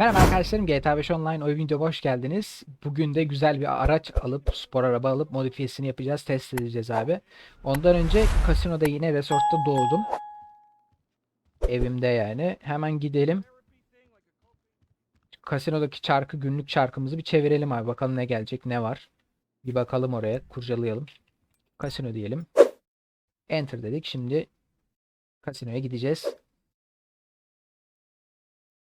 Merhaba arkadaşlarım GTA 5 Online oyun videoma hoş geldiniz. Bugün de güzel bir araç alıp spor araba alıp modifiyesini yapacağız test edeceğiz abi. Ondan önce kasinoda yine resortta doğdum. Evimde yani. Hemen gidelim. Kasinodaki çarkı günlük çarkımızı bir çevirelim abi. Bakalım ne gelecek ne var. Bir bakalım oraya kurcalayalım. Kasino diyelim. Enter dedik. Şimdi kasinoya gideceğiz.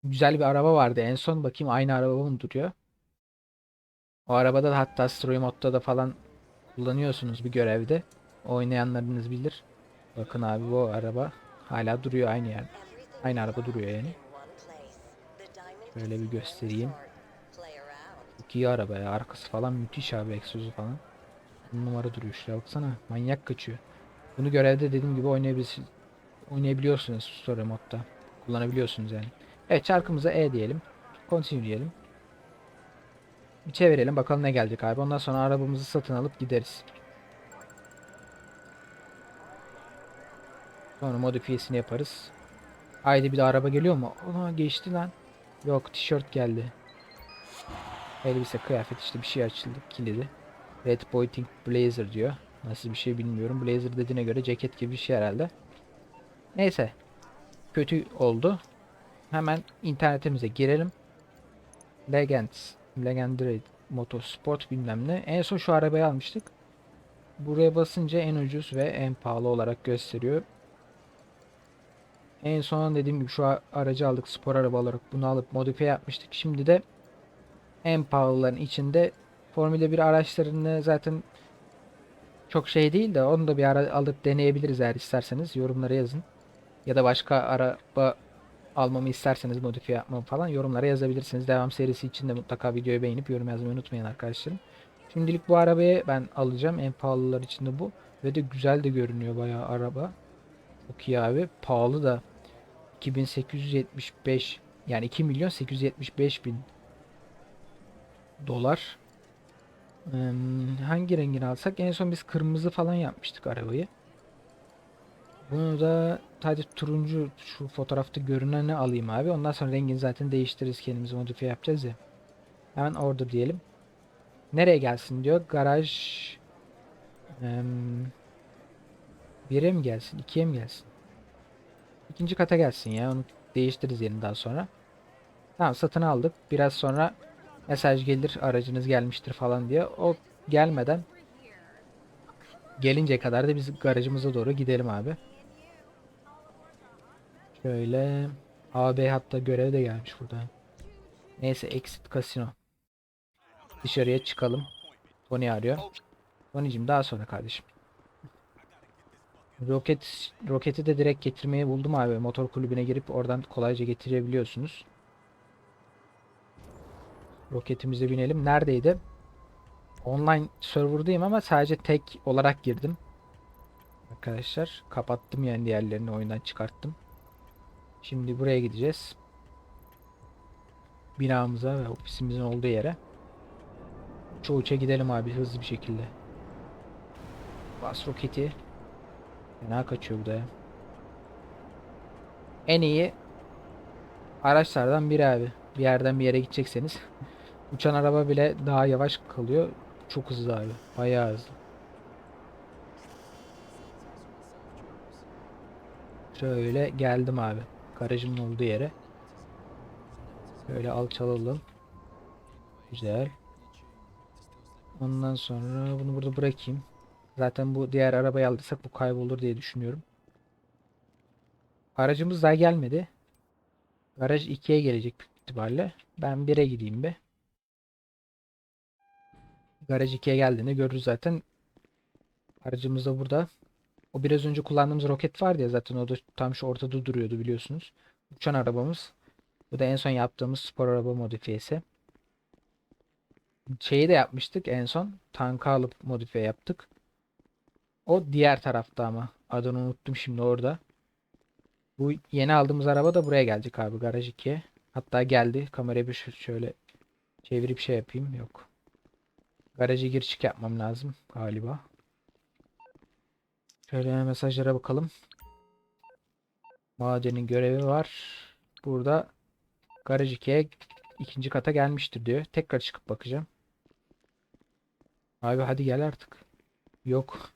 Güzel bir araba vardı en son. Bakayım aynı araba mı duruyor? O arabada da hatta Story Mode'da da falan kullanıyorsunuz bir görevde. Oynayanlarınız bilir. Bakın abi bu araba hala duruyor aynı yer. Aynı araba duruyor yani. Şöyle bir göstereyim. Çok araba ya. Arkası falan müthiş abi. Egzozu falan. Bir numara duruyor şuraya baksana. Manyak kaçıyor. Bunu görevde dediğim gibi oynayabilirsiniz. Oynayabiliyorsunuz Story Mode'da. Kullanabiliyorsunuz yani. Evet çarkımıza E diyelim. Continue diyelim. Bir çevirelim bakalım ne gelecek abi. Ondan sonra arabamızı satın alıp gideriz. Sonra modifiyesini yaparız. Haydi bir de araba geliyor mu? Ona geçti lan. Yok tişört geldi. Elbise kıyafet işte bir şey açıldı kilidi. Red Pointing Blazer diyor. Nasıl bir şey bilmiyorum. Blazer dediğine göre ceket gibi bir şey herhalde. Neyse. Kötü oldu. Hemen internetimize girelim. Legends, Legendary Motorsport bilmem ne. En son şu arabayı almıştık. Buraya basınca en ucuz ve en pahalı olarak gösteriyor. En son dediğim gibi şu aracı aldık spor araba olarak bunu alıp modifiye yapmıştık. Şimdi de en pahalıların içinde Formula 1 araçlarını zaten çok şey değil de onu da bir ara alıp deneyebiliriz eğer isterseniz yorumlara yazın. Ya da başka araba almamı isterseniz modifiye yapmamı falan yorumlara yazabilirsiniz. Devam serisi için de mutlaka videoyu beğenip yorum yazmayı unutmayın arkadaşlarım. Şimdilik bu arabayı ben alacağım. En pahalılar içinde bu. Ve de güzel de görünüyor bayağı araba. Çok iyi abi. Pahalı da 2875 yani 2 milyon 875 bin dolar. Hmm, hangi rengini alsak? En son biz kırmızı falan yapmıştık arabayı. Bunu da sadece turuncu şu fotoğrafta görüneni alayım abi. Ondan sonra rengini zaten değiştiririz kendimiz modifiye yapacağız ya. Hemen order diyelim. Nereye gelsin diyor. Garaj em, 1'e mi gelsin? 2'ye mi gelsin? İkinci kata gelsin ya. Onu değiştiririz yerini daha sonra. Tamam satın aldık. Biraz sonra mesaj gelir aracınız gelmiştir falan diye. O gelmeden gelinceye kadar da biz garajımıza doğru gidelim abi. Şöyle AB hatta görev de gelmiş burada. Neyse exit casino. Dışarıya çıkalım. Tony arıyor. Tony'cim daha sonra kardeşim. Roket roketi de direkt getirmeyi buldum abi. Motor kulübüne girip oradan kolayca getirebiliyorsunuz. Roketimize binelim. Neredeydi? Online serverdayım ama sadece tek olarak girdim. Arkadaşlar kapattım yani diğerlerini oyundan çıkarttım. Şimdi buraya gideceğiz. Binamıza ve ofisimizin olduğu yere. Uça uça gidelim abi hızlı bir şekilde. Bas roketi. Fena kaçıyor bu da ya. En iyi araçlardan biri abi. Bir yerden bir yere gidecekseniz. Uçan araba bile daha yavaş kalıyor. Çok hızlı abi. Bayağı hızlı. Şöyle geldim abi. Garajımın olduğu yere. Şöyle alçalalım. Güzel. Ondan sonra bunu burada bırakayım. Zaten bu diğer arabayı aldıysak bu kaybolur diye düşünüyorum. Aracımız daha gelmedi. Garaj 2'ye gelecek büyük ihtimalle. Ben 1'e gideyim be. Garaj 2'ye geldiğinde görürüz zaten. Aracımız da burada. O biraz önce kullandığımız roket vardı ya zaten o da tam şu ortada duruyordu biliyorsunuz. Uçan arabamız. Bu da en son yaptığımız spor araba modifiyesi. Şeyi de yapmıştık en son. Tankı alıp modifiye yaptık. O diğer tarafta ama. Adını unuttum şimdi orada. Bu yeni aldığımız araba da buraya gelecek abi garaj 2'ye. Hatta geldi. Kamerayı bir şöyle çevirip şey yapayım. Yok. Garaja gir çık yapmam lazım galiba. Şöyle mesajlara bakalım. Madenin görevi var. Burada garaj 2'ye ikinci kata gelmiştir diyor. Tekrar çıkıp bakacağım. Abi hadi gel artık. Yok.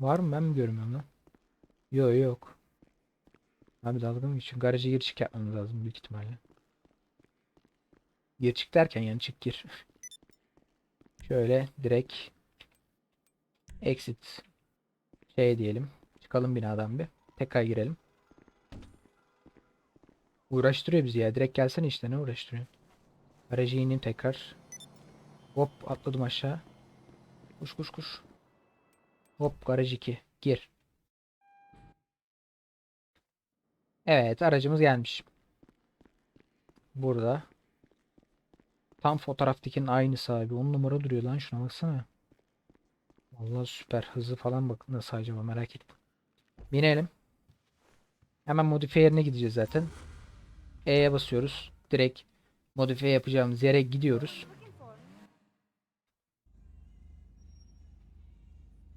Var mı ben mi görmüyorum lan? Yok yok. Abi dalga mı geçiyorsun? Garaja gir çık yapmamız lazım büyük ihtimalle. Gir çık derken yani çık gir. Şöyle direkt exit şey diyelim. Çıkalım binadan bir. Tekrar girelim. Uğraştırıyor bizi ya. Direkt gelsene işte ne uğraştırıyor. Araca ineyim tekrar. Hop atladım aşağı. Kuş kuş kuş. Hop garaj 2. Gir. Evet aracımız gelmiş. Burada. Tam fotoğraftakinin aynısı abi. 10 numara duruyor lan şuna baksana. Vallahi süper. Hızı falan bak nasıl acaba merak ettim. Binelim. Hemen modifiye yerine gideceğiz zaten. E'ye basıyoruz. Direkt modifiye yapacağımız yere gidiyoruz.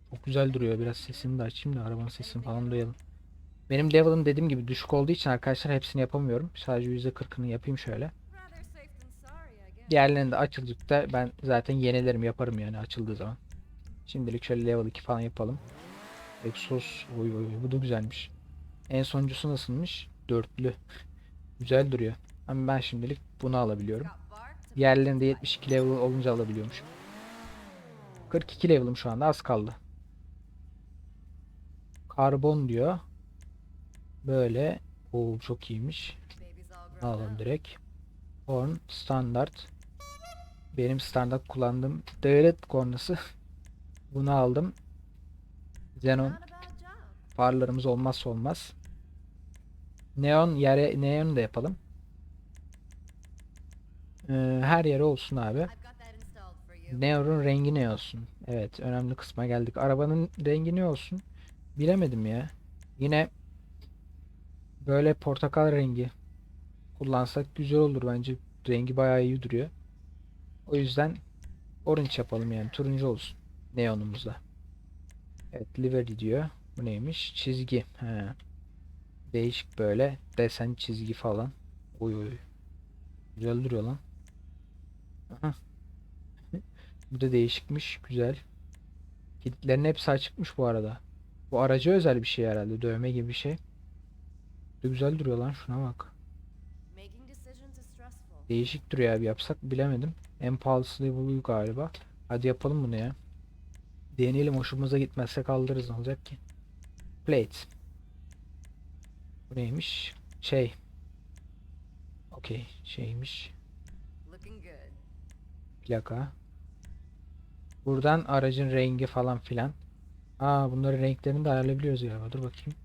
Çok güzel duruyor. Biraz sesini de açayım da arabanın sesini falan duyalım. Benim level'ım dediğim gibi düşük olduğu için arkadaşlar hepsini yapamıyorum. Sadece %40'ını yapayım şöyle. Diğerlerini de açıldıkta ben zaten yenilerim yaparım yani açıldığı zaman. Şimdilik şöyle level 2 falan yapalım. Exos oy oy bu da güzelmiş. En sonuncusu nasılmış? Dörtlü. Güzel duruyor. Ama ben şimdilik bunu alabiliyorum. Got bark to Diğerlerini de 72 level olunca alabiliyormuş. 42 level'ım şu anda az kaldı. Karbon diyor. Böyle. Oo çok iyiymiş. Alalım direkt. Horn standart. Benim standart kullandığım devlet kornası. Bunu aldım. Xenon farlarımız olmazsa olmaz. Neon yere neon da yapalım. Ee, her yere olsun abi. Neon'un rengi ne olsun? Evet, önemli kısma geldik. Arabanın rengi ne olsun? Bilemedim ya. Yine böyle portakal rengi kullansak güzel olur bence. Rengi bayağı iyi duruyor. O yüzden orange yapalım yani. Turuncu olsun. Neonumuzda. Evet, livery diyor. Bu neymiş? Çizgi. He. Değişik böyle desen çizgi falan. Oy oy. Güzel duruyor lan. Bu da değişikmiş. Güzel. Kilitlerin hepsi açıkmış bu arada. Bu araca özel bir şey herhalde. Dövme gibi bir şey. Bu güzel duruyor lan. Şuna bak. Değişik duruyor abi. Yapsak bilemedim. En da bu galiba. Hadi yapalım bunu ya. Deneyelim. Hoşumuza gitmezse kaldırırız. Ne olacak ki? Plate. Bu neymiş? Şey. Okey. Şeymiş. Plaka. Buradan aracın rengi falan filan. Aa bunların renklerini de ayarlayabiliyoruz galiba. Dur bakayım.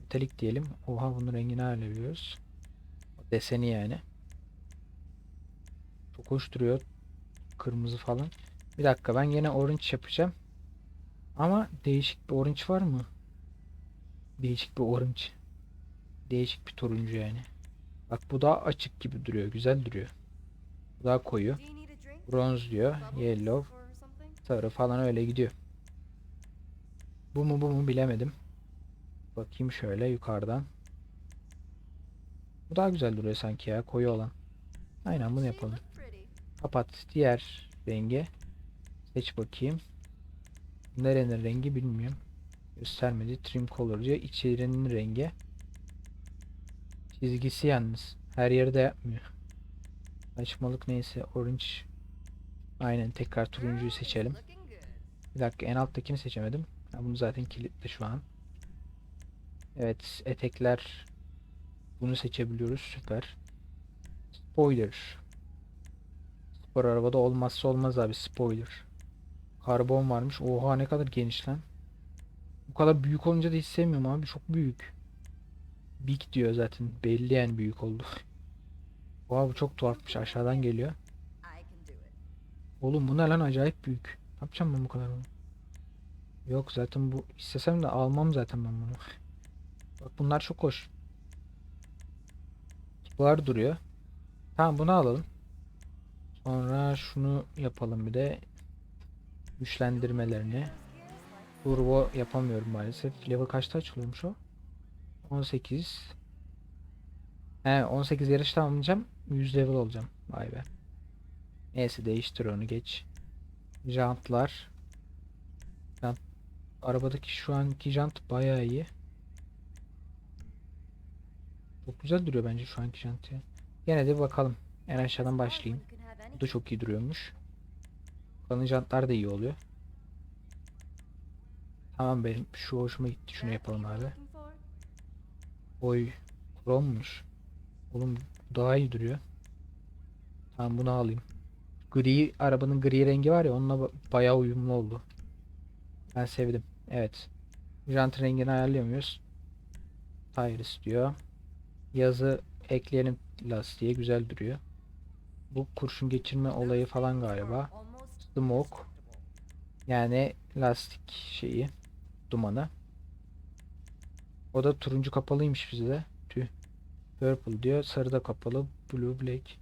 Metalik diyelim. Oha bunun rengini ayarlayabiliyoruz. Deseni yani. Çok hoş duruyor. Kırmızı falan. Bir dakika ben yine orange yapacağım. Ama değişik bir orange var mı? Değişik bir orange. Değişik bir turuncu yani. Bak bu daha açık gibi duruyor. Güzel duruyor. Bu daha koyu. Bronz diyor. Yellow. Sarı falan öyle gidiyor. Bu mu bu mu bilemedim. Bakayım şöyle yukarıdan. Bu daha güzel duruyor sanki ya koyu olan. Aynen bunu yapalım. Kapat diğer rengi. Seç bakayım. Nerenin rengi bilmiyorum. Göstermedi. Trim color diyor. İçerinin rengi. Çizgisi yalnız. Her yerde yapmıyor. Açmalık neyse. Orange. Aynen tekrar turuncuyu seçelim. Bir dakika en alttakini seçemedim. Ha, bunu zaten kilitli şu an. Evet etekler bunu seçebiliyoruz süper. Spoiler. Spor arabada olmazsa olmaz abi spoiler. Karbon varmış. Oha ne kadar geniş lan. Bu kadar büyük olunca da hiç sevmiyorum abi. Çok büyük. Big diyor zaten. Belli yani büyük oldu. Oha bu çok tuhafmış. Aşağıdan geliyor. Oğlum bu ne lan acayip büyük. Ne yapacağım ben bu kadar bunu? Yok zaten bu istesem de almam zaten ben bunu. Bak bunlar çok hoş. Var duruyor. Tamam bunu alalım. Sonra şunu yapalım bir de. Güçlendirmelerini. Turbo yapamıyorum maalesef. Level kaçta açılıyormuş o? 18. He 18 yarış tamamlayacağım. 100 level olacağım. Vay be. Neyse değiştir onu geç. Jantlar. Jant. Arabadaki şu anki jant bayağı iyi. Çok güzel duruyor bence şu anki jant ya. De bakalım. En aşağıdan başlayayım. Bu da çok iyi duruyormuş. Kalın da iyi oluyor. Tamam benim şu hoşuma gitti. Şunu yapalım abi. Oy. Chrom'muş. Oğlum daha iyi duruyor. Tamam bunu alayım. Gri arabanın gri rengi var ya onunla ba- bayağı uyumlu oldu. Ben sevdim. Evet. Jant rengini ayarlıyor muyuz? Tires diyor. Yazı ekleyelim lastiğe güzel duruyor. Bu kurşun geçirme olayı falan galiba. Smoke. Yani lastik şeyi. Dumanı. O da turuncu kapalıymış bizde. Tüh. Purple diyor. Sarı da kapalı. Blue, black.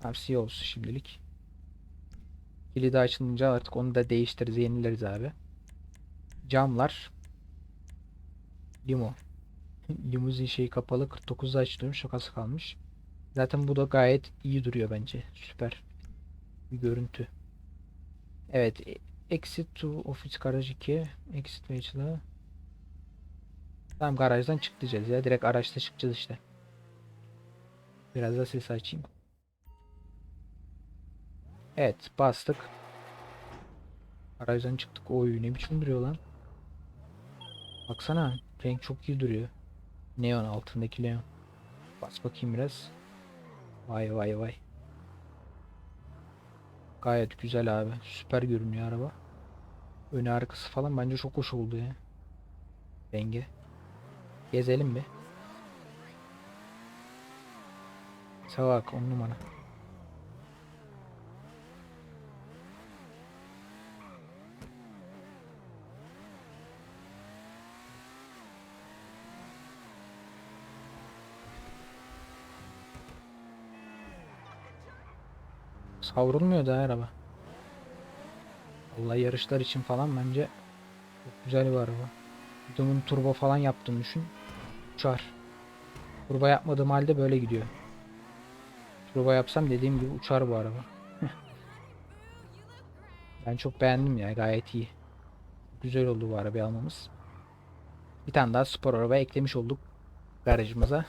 Tamam siyah olsun şimdilik. Kilidi açılınca artık onu da değiştiririz. Yenileriz abi. Camlar. Limo. Limuzin şeyi kapalı. 49'da açılıyormuş. Şakası kalmış. Zaten bu da gayet iyi duruyor bence. Süper. Bir görüntü. Evet. e- Exit to office garaj 2. Exit vehicle'a. Tamam garajdan çık diyeceğiz ya. Direkt araçta çıkacağız işte. Biraz da ses açayım. Evet bastık. Garajdan çıktık. Oy ne biçim duruyor lan. Baksana renk çok iyi duruyor. Neon altındaki neon. Bas bakayım biraz. Vay vay vay. Gayet güzel abi. Süper görünüyor araba. Önü arkası falan bence çok hoş oldu ya. Rengi. Gezelim mi? Savak on numara. Savrulmuyor da araba. Vallahi yarışlar için falan bence çok güzel bir araba. Bunun turbo falan yaptığını düşün. Uçar. Turbo yapmadığım halde böyle gidiyor. Turbo yapsam dediğim gibi uçar bu araba. ben çok beğendim ya gayet iyi. Güzel oldu bu arabayı almamız. Bir tane daha spor araba eklemiş olduk garajımıza.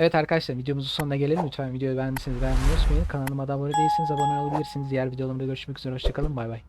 Evet arkadaşlar videomuzun sonuna gelelim. Lütfen videoyu beğendiyseniz beğenmeyi unutmayın. Kanalıma da abone değilseniz abone olabilirsiniz. Diğer videolarımda görüşmek üzere. Hoşçakalın. Bay bay.